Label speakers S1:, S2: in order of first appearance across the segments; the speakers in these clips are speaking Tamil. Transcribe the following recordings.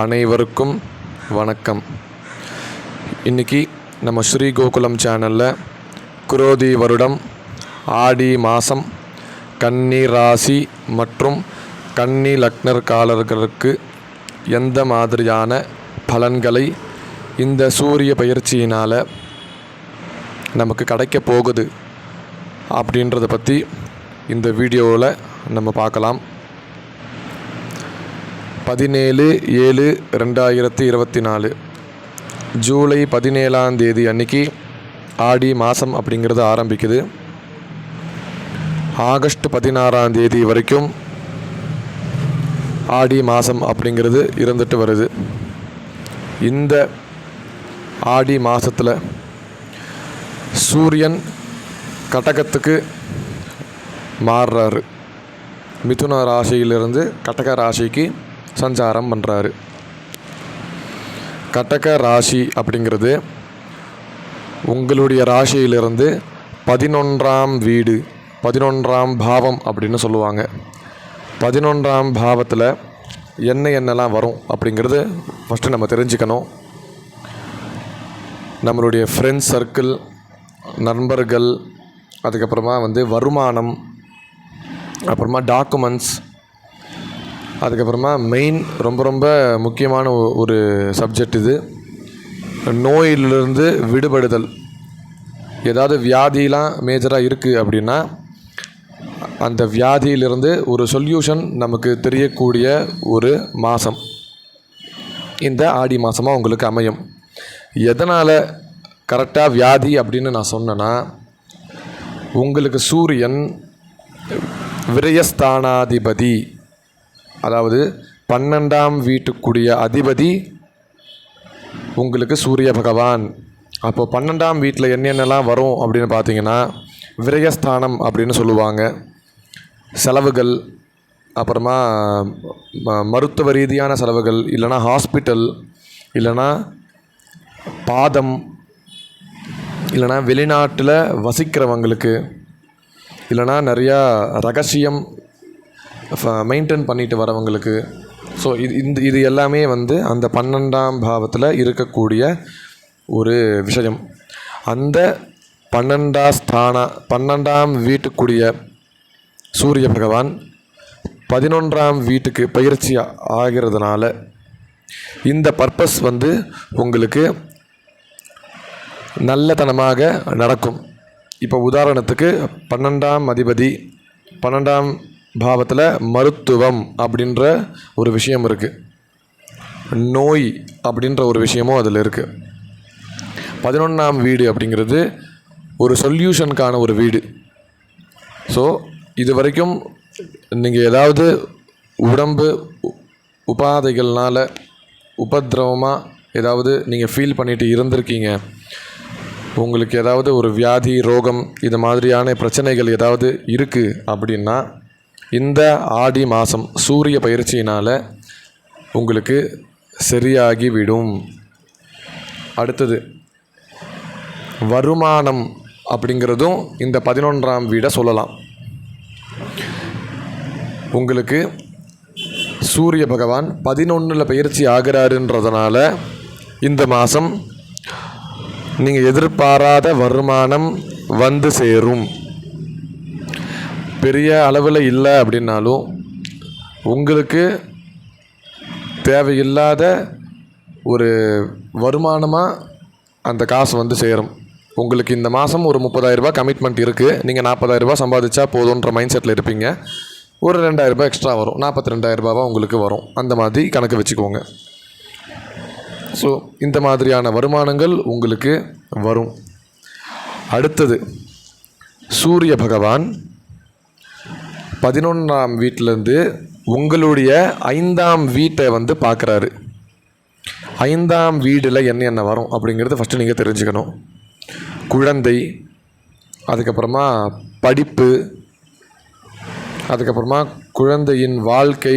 S1: அனைவருக்கும் வணக்கம். இன்றைக்கி நம்ம ஸ்ரீ கோகுலம் சேனலில் குரோதி வருடம் ஆடி மாதம் கன்னி ராசி மற்றும் கன்னி லக்னர்காரர்களுக்கு எந்த மாதிரியான பலன்களை இந்த சூரிய பயிற்சியினால் நமக்கு கிடைக்க போகுது அப்படின்றத பற்றி இந்த வீடியோவில் நம்ம பார்க்கலாம். பதினேழு ஏழு ரெண்டாயிரத்தி இருபத்தி நாலு ஜூலை பதினேழாம் தேதி அன்னைக்கு ஆடி மாதம் அப்படிங்கிறது ஆரம்பிக்குது. ஆகஸ்ட் பதினாறாம் தேதி வரைக்கும் ஆடி மாதம் அப்படிங்கிறது இருந்துட்டு வருது. இந்த ஆடி மாதத்தில் சூரியன் கடகத்துக்கு மாறுறாரு. மிதுன ராசியிலிருந்து கடக ராசிக்கு சஞ்சாரம் பண்ணுறாரு கட்டக ராசி அப்படிங்கிறது உங்களுடைய ராசியிலிருந்து பதினொன்றாம் வீடு பதினொன்றாம் பாவம் அப்படின்னு சொல்லுவாங்க. பதினொன்றாம் பாவத்தில் என்ன என்னெல்லாம் வரும் அப்படிங்கிறது ஃபஸ்ட்டு நம்ம தெரிஞ்சுக்கணும். நம்மளுடைய ஃப்ரெண்ட்ஸ் சர்க்கிள் நண்பர்கள் அதுக்கப்புறமா வந்து வருமானம் அப்புறமா டாக்குமெண்ட்ஸ் அதுக்கப்புறமா மெயின் ரொம்ப ரொம்ப முக்கியமான ஒ- ஒரு சப்ஜெக்ட் இது. நோயிலிருந்து விடுபடுதல். ஏதாவது வியாதிலாம் மேஜராக இருக்குது அப்படின்னா அந்த வியாதியிலிருந்து ஒரு சொல்யூஷன் நமக்கு தெரியக்கூடிய ஒரு மாதம் இந்த ஆடி மாதமாக உங்களுக்கு அமையும். எதனால் கரெக்டாக வியாதி அப்படின்னு நான் சொன்னேன்னா உங்களுக்கு சூரியன் விரயஸ்தானாதிபதி. அதாவது பன்னெண்டாம் வீட்டுக்குரிய அதிபதி உங்களுக்கு சூரிய பகவான். அப்போ பன்னெண்டாம் வீட்டில் என்னென்னலாம் வரும் அப்படின்னு பார்த்தீங்கன்னா விரயஸ்தானம் அப்படின்னு சொல்லுவாங்க. செலவுகள் அப்புறமா ம- மருத்துவ ரீதியான செலவுகள் இல்லைன்னா ஹாஸ்பிட்டல் இல்லைன்னா பாதம் இல்லைன்னா வெளிநாட்டில் வசிக்கிறவங்களுக்கு இல்லைன்னா நிறையா ரகசியம் மெயின்டைன் uh, பண்ணிட்டு வரவங்களுக்கு. ஸோ இது இந்த இது எல்லாமே வந்து அந்த பன்னெண்டாம் பாவத்தில் இருக்கக்கூடிய ஒரு விஷயம். அந்த பன்னெண்டா ஸ்தான பன்னெண்டாம் வீட்டுக்குரிய சூரிய பகவான் பதினொன்றாம் வீட்டுக்கு பயிற்சி ஆகிறதுனால இந்த பர்பஸ் வந்து உங்களுக்கு நல்லதனமாக நடக்கும். இப்போ உதாரணத்துக்கு பன்னெண்டாம் அதிபதி பன்னெண்டாம் பாவத்தில் மருத்துவம் அப்படின்ற ஒரு விஷயம் இருக்குது நோய் அப்படின்ற ஒரு விஷயமும் அதில் இருக்குது பதினொன்றாம் வீடு அப்படிங்கிறது ஒரு சொல்யூஷனுக்கான ஒரு வீடு. ஸோ இது வரைக்கும் நீங்கள் ஏதாவது உடம்பு உபாதைகள்னால் உபதிரவமாக உபத்திரவமாக ஏதாவது நீங்கள் ஃபீல் பண்ணிட்டு இருந்திருக்கீங்க. உங்களுக்கு ஏதாவது ஒரு வியாதி ரோகம் இது மாதிரியான பிரச்சனைகள் ஏதாவது இருக்குது அப்படின்னா இந்த ஆடி மாதம் சூரிய பயிற்சியினால் உங்களுக்கு சரியாகிவிடும். அடுத்தது வருமானம் அப்படிங்கிறதும் இந்த பதினொன்றாம் வீடை சொல்லலாம். உங்களுக்கு சூரிய பகவான் பதினொன்றில் பயிற்சி ஆகிறாருன்றதுனால இந்த மாதம் நீங்கள் எதிர்பாராத வருமானம் வந்து சேரும். பெரிய அளவில் இல்லை அப்படின்னாலும் உங்களுக்கு தேவையில்லாத ஒரு வருமானமாக அந்த காசு வந்து சேரும். உங்களுக்கு இந்த மாதம் ஒரு முப்பதாயிரரூபா கமிட்மெண்ட் இருக்குது நீங்கள் நாற்பதாயிரரூபா சம்பாதிச்சா போதுன்ற மைண்ட் செட்டில் இருப்பீங்க. ஒரு ரெண்டாயிரரூபா எக்ஸ்ட்ரா வரும். நாற்பத்தி ரெண்டாயிரரூபாவாக உங்களுக்கு வரும். அந்த மாதிரி கணக்கு வச்சுக்கோங்க. ஸோ இந்த மாதிரியான வருமானங்கள் உங்களுக்கு வரும். அடுத்தது சூரிய பகவான் பதினொன்றாம் வீட்டிலேருந்து உங்களுடைய ஐந்தாம் வீட்டை வந்து பார்க்குறாரு. ஐந்தாம் வீடில் என்ன என்ன வரும் அப்படிங்கிறது ஃபஸ்ட்டு நீங்கள் தெரிஞ்சுக்கணும். குழந்தை அதுக்கப்புறமா படிப்பு அதுக்கப்புறமா குழந்தையின் வாழ்க்கை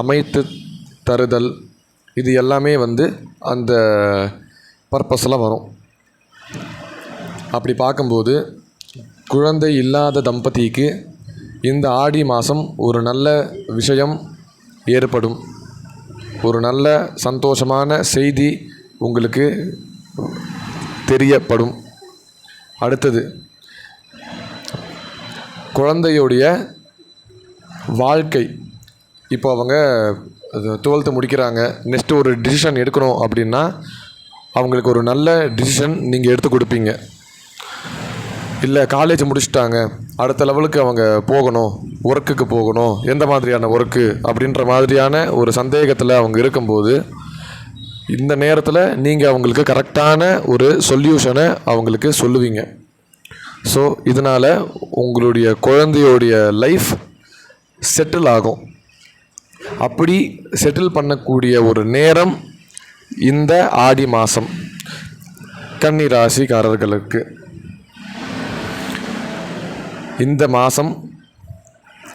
S1: அமைத்து தருதல் இது எல்லாமே வந்து அந்த பர்பஸில் வரும். அப்படி பார்க்கும்போது குழந்தை இல்லாத தம்பதிக்கு இந்த ஆடி மாதம் ஒரு நல்ல விஷயம் ஏற்படும். ஒரு நல்ல சந்தோஷமான செய்தி உங்களுக்கு தெரியப்படும். அடுத்தது குழந்தையுடைய வாழ்க்கை. இப்போ அவங்க டுவெல்த்து முடிக்கிறாங்க. நெக்ஸ்ட்டு ஒரு டிசிஷன் எடுக்கணும் அப்படின்னா அவங்களுக்கு ஒரு நல்ல டிசிஷன் நீங்கள் எடுத்து கொடுப்பீங்க. இல்லை காலேஜ் முடிச்சுட்டாங்க. அடுத்த லெவலுக்கு அவங்க போகணும் ஒர்க்குக்கு போகணும். எந்த மாதிரியான ஒர்க்கு அப்படின்ற மாதிரியான ஒரு சந்தேகத்தில் அவங்க இருக்கும்போது இந்த நேரத்தில் நீங்கள் அவங்களுக்கு கரெக்டான ஒரு சொல்யூஷனை அவங்களுக்கு சொல்லுவீங்க. ஸோ இதனால் உங்களுடைய குழந்தையோடைய லைஃப் செட்டில் ஆகும். அப்படி செட்டில் பண்ணக்கூடிய ஒரு நேரம் இந்த ஆடி மாதம் கன்னி ராசிக்காரர்களுக்கு. இந்த மாதம்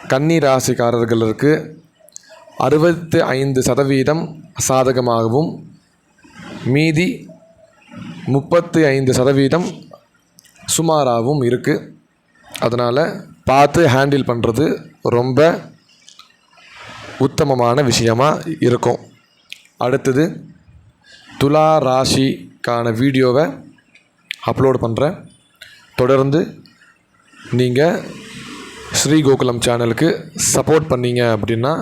S1: கன்னி ராசிக்காரர்களுக்கு அறுபத்து ஐந்து சதவீதம் சாதகமாகவும் மீதி முப்பத்து ஐந்து சதவீதம் சுமாராகவும் இருக்குது அதனால் பார்த்து ஹேண்டில் பண்ணுறது ரொம்ப உத்தமமான விஷயமாக இருக்கும். அடுத்தது துலா ராசிக்கான வீடியோவை அப்லோட் பண்ணுறேன் தொடர்ந்து நீங்கள் ஸ்ரீ கோகுலம் சேனலுக்கு சப்போர்ட் பண்ணீங்க அப்படின்னா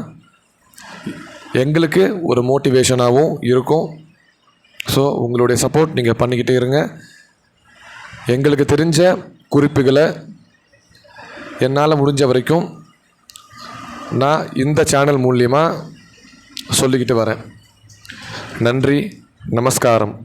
S1: எங்களுக்கு ஒரு மோட்டிவேஷனாகவும் இருக்கும். ஸோ உங்களுடைய சப்போர்ட் நீங்கள் பண்ணிக்கிட்டே இருங்க. எங்களுக்கு தெரிஞ்ச குறிப்புகளை என்னால் முடிஞ்ச வரைக்கும் நான் இந்த சேனல் மூலியமாக சொல்லிக்கிட்டு வரேன். நன்றி நமஸ்காரம்.